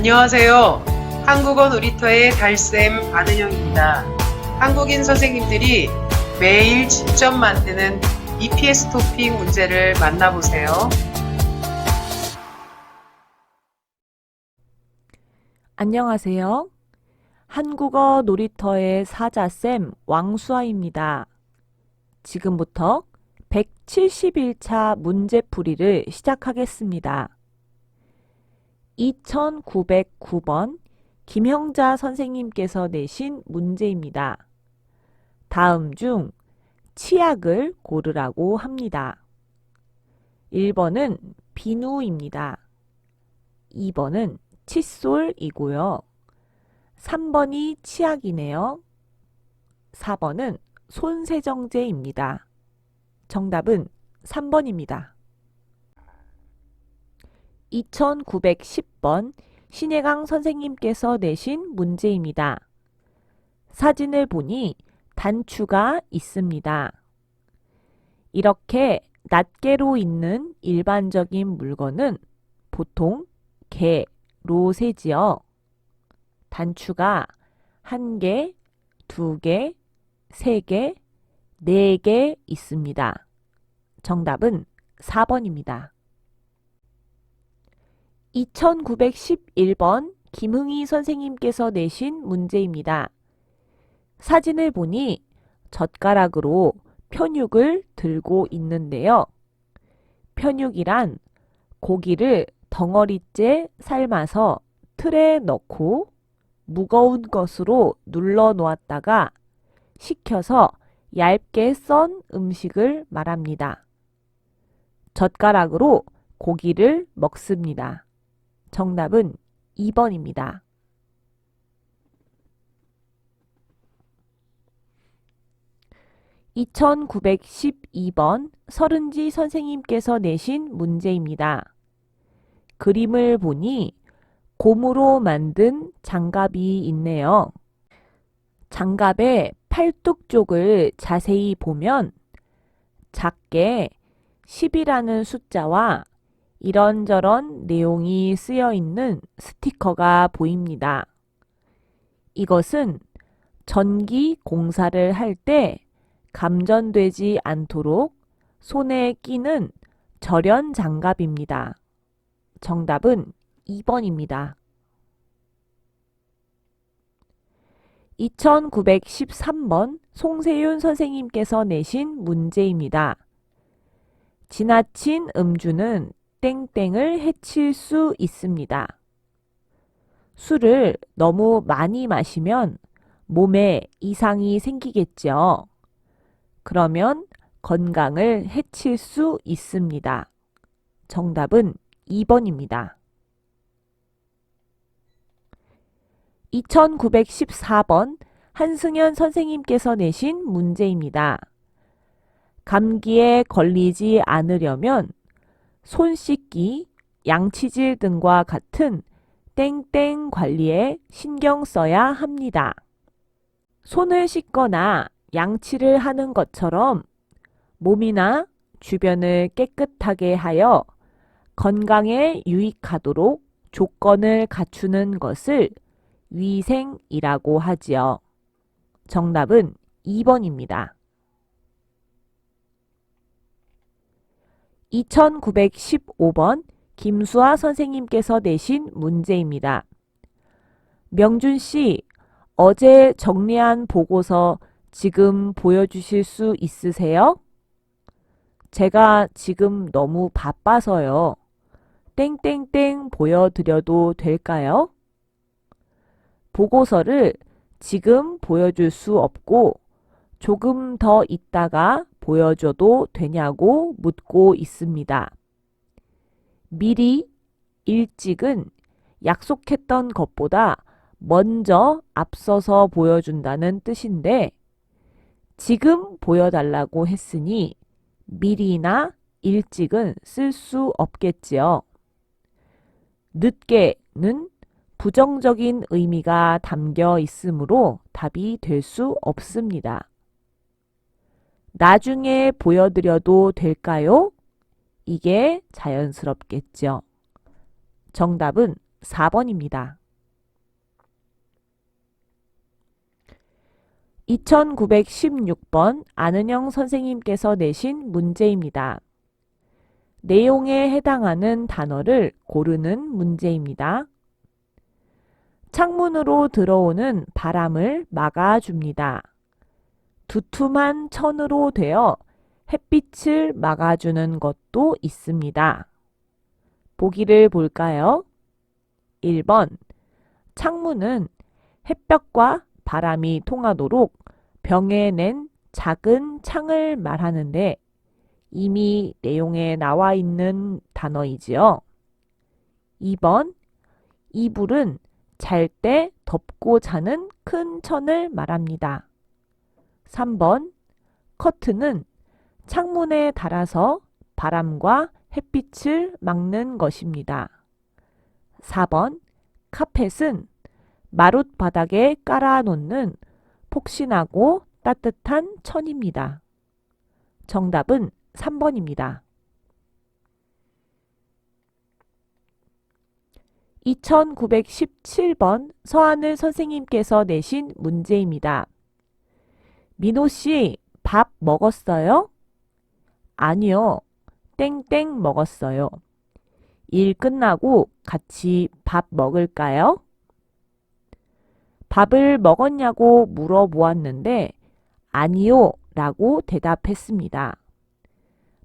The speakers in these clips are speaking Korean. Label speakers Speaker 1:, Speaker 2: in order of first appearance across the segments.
Speaker 1: 안녕하세요. 한국어 놀이터의 달쌤 안은영입니다. 한국인 선생님들이 매일 직접 만드는 EPS 토픽 문제를 만나보세요.
Speaker 2: 안녕하세요. 한국어 놀이터의 사자쌤 왕수아입니다. 지금부터 171차 문제풀이를 시작하겠습니다. 2909번 김형자 선생님께서 내신 문제입니다. 다음 중 치약을 고르라고 합니다. 1번은 비누입니다. 2번은 칫솔이고요. 3번이 치약이네요. 4번은 손세정제입니다. 정답은 3번입니다. 2910번 신혜강 선생님께서 내신 문제입니다. 사진을 보니 단추가 있습니다. 이렇게 낱개로 있는 일반적인 물건은 보통 개로 세지요. 단추가 한 개, 두 개, 세 개, 네 개 있습니다. 정답은 4번입니다. 2911번 김흥희 선생님께서 내신 문제입니다. 사진을 보니 젓가락으로 편육을 들고 있는데요. 편육이란 고기를 덩어리째 삶아서 틀에 넣고 무거운 것으로 눌러 놓았다가 식혀서 얇게 썬 음식을 말합니다. 젓가락으로 고기를 먹습니다. 정답은 2번입니다. 2912번 서른지 선생님께서 내신 문제입니다. 그림을 보니 고무로 만든 장갑이 있네요. 장갑의 팔뚝 쪽을 자세히 보면 작게 10이라는 숫자와 이런저런 내용이 쓰여 있는 스티커가 보입니다. 이것은 전기 공사를 할 때 감전되지 않도록 손에 끼는 절연 장갑입니다. 정답은 2번입니다. 2913번 송세윤 선생님께서 내신 문제입니다. 지나친 음주는 땡땡을 해칠 수 있습니다. 술을 너무 많이 마시면 몸에 이상이 생기겠죠. 그러면 건강을 해칠 수 있습니다. 정답은 2번입니다. 2914번 한승현 선생님께서 내신 문제입니다. 감기에 걸리지 않으려면 손 씻기, 양치질 등과 같은 땡땡 관리에 신경 써야 합니다. 손을 씻거나 양치를 하는 것처럼 몸이나 주변을 깨끗하게 하여 건강에 유익하도록 조건을 갖추는 것을 위생이라고 하지요. 정답은 2번입니다. 2915번 김수아 선생님께서 내신 문제입니다. 명준 씨, 어제 정리한 보고서 지금 보여주실 수 있으세요? 제가 지금 너무 바빠서요. 땡땡땡 보여드려도 될까요? 보고서를 지금 보여줄 수 없고 조금 더 있다가 보여줘도 되냐고 묻고 있습니다. 미리 일찍은 약속했던 것보다 먼저 앞서서 보여준다는 뜻인데 지금 보여달라고 했으니 미리나 일찍은 쓸 수 없겠지요. 늦게는 부정적인 의미가 담겨 있으므로 답이 될 수 없습니다. 나중에 보여드려도 될까요? 이게 자연스럽겠죠. 정답은 4번입니다. 2916번 안은영 선생님께서 내신 문제입니다. 내용에 해당하는 단어를 고르는 문제입니다. 창문으로 들어오는 바람을 막아줍니다. 두툼한 천으로 되어 햇빛을 막아주는 것도 있습니다. 보기를 볼까요? 1번. 창문은 햇볕과 바람이 통하도록 병에 낸 작은 창을 말하는데 이미 내용에 나와 있는 단어이지요. 2번. 이불은 잘 때 덮고 자는 큰 천을 말합니다. 3번. 커튼은 창문에 달아서 바람과 햇빛을 막는 것입니다. 4번. 카펫은 마룻 바닥에 깔아놓는 폭신하고 따뜻한 천입니다. 정답은 3번입니다. 2917번 서하늘 선생님께서 내신 문제입니다. 민호 씨, 밥 먹었어요? 아니요. 땡땡 먹었어요. 일 끝나고 같이 밥 먹을까요? 밥을 먹었냐고 물어보았는데 아니요 라고 대답했습니다.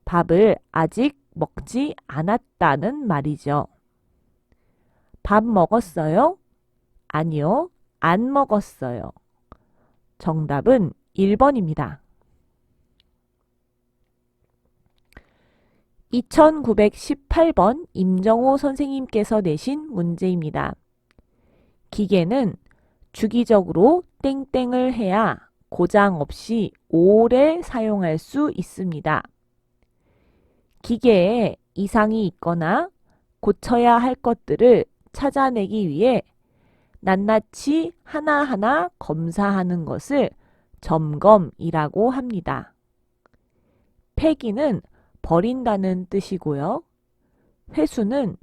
Speaker 2: 밥을 아직 먹지 않았다는 말이죠. 밥 먹었어요? 아니요, 안 먹었어요. 정답은 1번입니다. 2918번 임정호 선생님께서 내신 문제입니다. 기계는 주기적으로 땡땡을 해야 고장 없이 오래 사용할 수 있습니다. 기계에 이상이 있거나 고쳐야 할 것들을 찾아내기 위해 낱낱이 하나하나 검사하는 것을 점검이라고 합니다. 폐기는 버린다는 뜻이고요. 회수는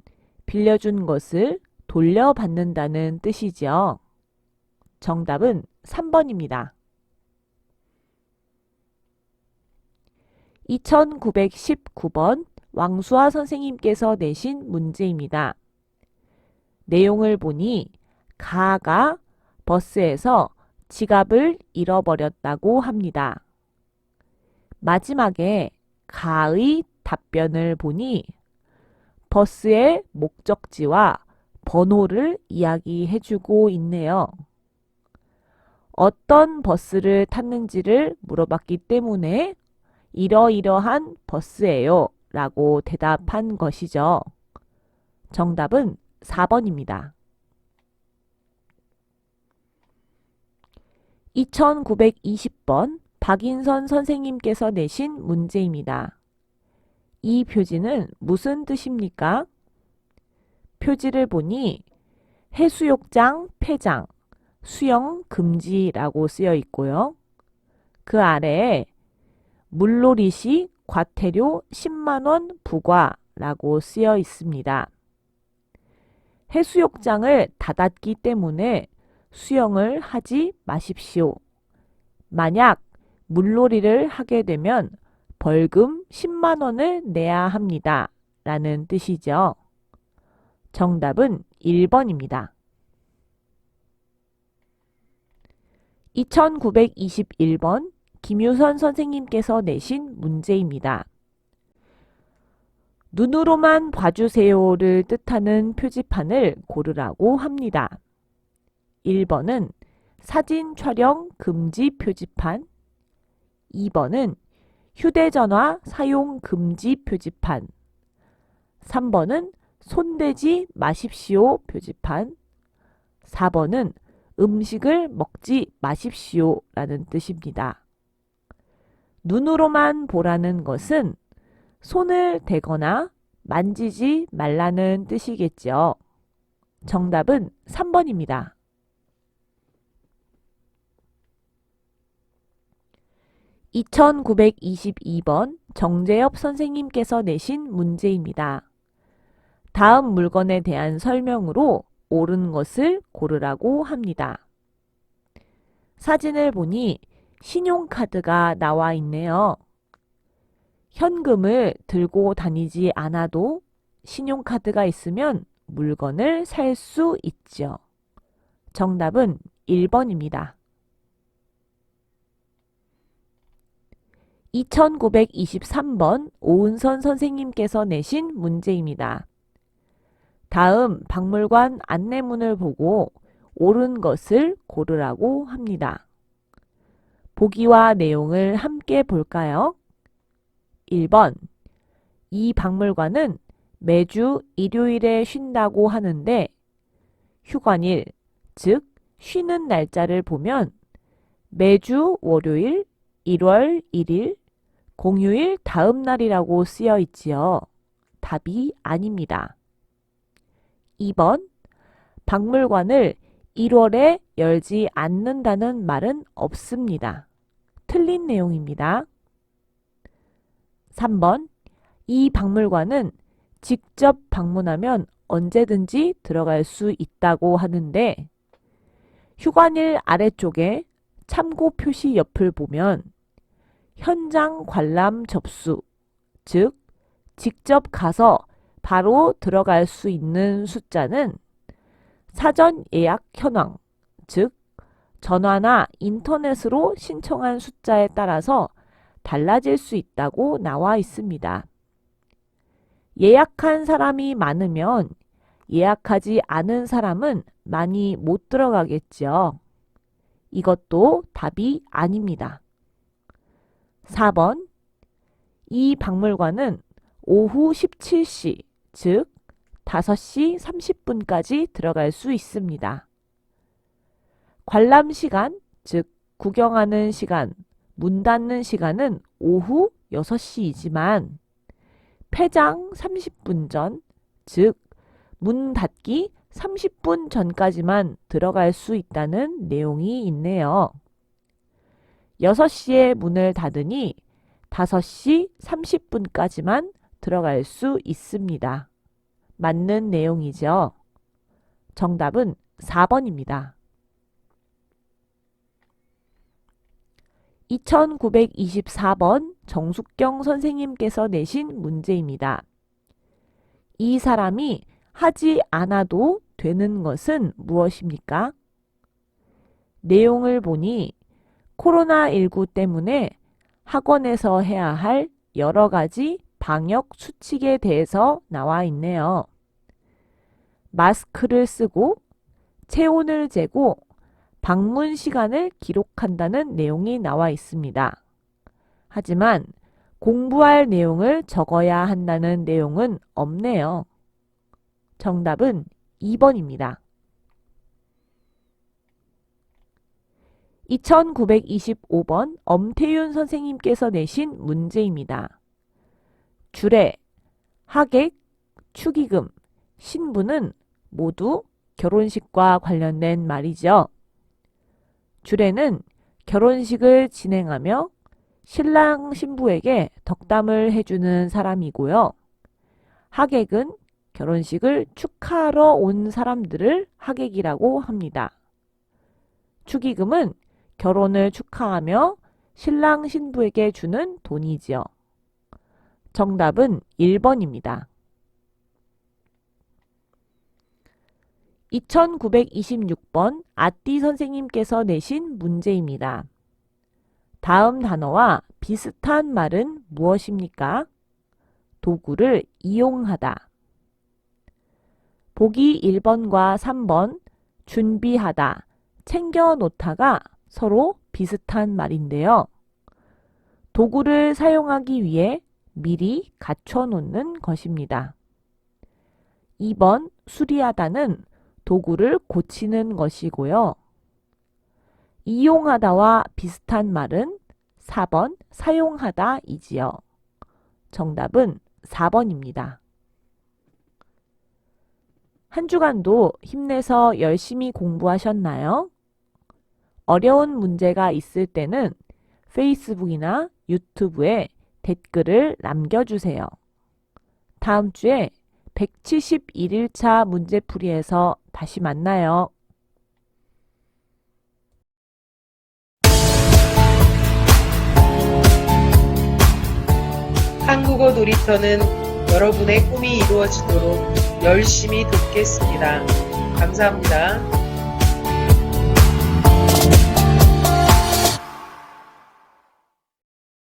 Speaker 2: 빌려준 것을 돌려받는다는 뜻이죠. 정답은 3번입니다. 2919번 왕수아 선생님께서 내신 문제입니다. 내용을 보니 가가 버스에서 지갑을 잃어버렸다고 합니다. 마지막에 가의 답변을 보니 버스의 목적지와 번호를 이야기해 주고 있네요. 어떤 버스를 탔는지를 물어봤기 때문에 이러이러한 버스예요 라고 대답한 것이죠. 정답은 4번입니다. 2920번 박인선 선생님께서 내신 문제입니다. 이 표지는 무슨 뜻입니까? 표지를 보니 해수욕장 폐장, 수영 금지라고 쓰여 있고요. 그 아래에 물놀이 시 과태료 10만원 부과라고 쓰여 있습니다. 해수욕장을 닫았기 때문에 수영을 하지 마십시오. 만약 물놀이를 하게 되면 벌금 10만 원을 내야 합니다. 라는 뜻이죠. 정답은 1번입니다. 2921번 김유선 선생님께서 내신 문제입니다. 눈으로만 봐주세요를 뜻하는 표지판을 고르라고 합니다. 1번은 사진 촬영 금지 표지판, 2번은 휴대전화 사용 금지 표지판, 3번은 손대지 마십시오 표지판, 4번은 음식을 먹지 마십시오 라는 뜻입니다. 눈으로만 보라는 것은 손을 대거나 만지지 말라는 뜻이겠죠. 정답은 3번입니다. 2922번 정재엽 선생님께서 내신 문제입니다. 다음 물건에 대한 설명으로 옳은 것을 고르라고 합니다. 사진을 보니 신용카드가 나와 있네요. 현금을 들고 다니지 않아도 신용카드가 있으면 물건을 살 수 있죠. 정답은 1번입니다. 2923번 오은선 선생님께서 내신 문제입니다. 다음 박물관 안내문을 보고 옳은 것을 고르라고 합니다. 보기와 내용을 함께 볼까요? 1번. 이 박물관은 매주 일요일에 쉰다고 하는데 휴관일, 즉 쉬는 날짜를 보면 매주 월요일 1월 1일 공휴일 다음 날이라고 쓰여 있지요. 답이 아닙니다. 2번. 박물관을 1월에 열지 않는다는 말은 없습니다. 틀린 내용입니다. 3번. 이 박물관은 직접 방문하면 언제든지 들어갈 수 있다고 하는데 휴관일 아래쪽에 참고 표시 옆을 보면 현장 관람 접수, 즉 직접 가서 바로 들어갈 수 있는 숫자는 사전 예약 현황, 즉 전화나 인터넷으로 신청한 숫자에 따라서 달라질 수 있다고 나와 있습니다. 예약한 사람이 많으면 예약하지 않은 사람은 많이 못 들어가겠죠. 이것도 답이 아닙니다. 4번. 이 박물관은 오후 17시, 즉 5시 30분까지 들어갈 수 있습니다. 관람 시간, 즉 구경하는 시간, 문 닫는 시간은 오후 6시이지만 폐장 30분 전, 즉 문 닫기 30분 전까지만 들어갈 수 있다는 내용이 있네요. 6시에 문을 닫으니 5시 30분까지만 들어갈 수 있습니다. 맞는 내용이죠. 정답은 4번입니다. 2924번 정숙경 선생님께서 내신 문제입니다. 이 사람이 하지 않아도 되는 것은 무엇입니까? 내용을 보니 코로나19 때문에 학원에서 해야 할 여러 가지 방역 수칙에 대해서 나와 있네요. 마스크를 쓰고 체온을 재고 방문 시간을 기록한다는 내용이 나와 있습니다. 하지만 공부할 내용을 적어야 한다는 내용은 없네요. 정답은 2번입니다. 2925번 엄태윤 선생님께서 내신 문제입니다. 주례, 하객, 축의금, 신부는 모두 결혼식과 관련된 말이죠. 주례는 결혼식을 진행하며 신랑 신부에게 덕담을 해주는 사람이고요. 하객은 결혼식을 축하하러 온 사람들을 하객이라고 합니다. 축의금은 결혼을 축하하며 신랑 신부에게 주는 돈이지요. 정답은 1번입니다. 2926번 아띠 선생님께서 내신 문제입니다. 다음 단어와 비슷한 말은 무엇입니까? 도구를 이용하다. 보기 1번과 3번 준비하다, 챙겨 놓다가 서로 비슷한 말인데요. 도구를 사용하기 위해 미리 갖춰 놓는 것입니다. 2번 수리하다는 도구를 고치는 것이고요. 이용하다와 비슷한 말은 4번 사용하다이지요. 정답은 4번입니다. 한 주간도 힘내서 열심히 공부하셨나요? 어려운 문제가 있을 때는 페이스북이나 유튜브에 댓글을 남겨주세요. 다음 주에 171일차 문제풀이에서 다시 만나요.
Speaker 1: 한국어 놀이터는 여러분의 꿈이 이루어지도록 열심히 돕겠습니다. 감사합니다.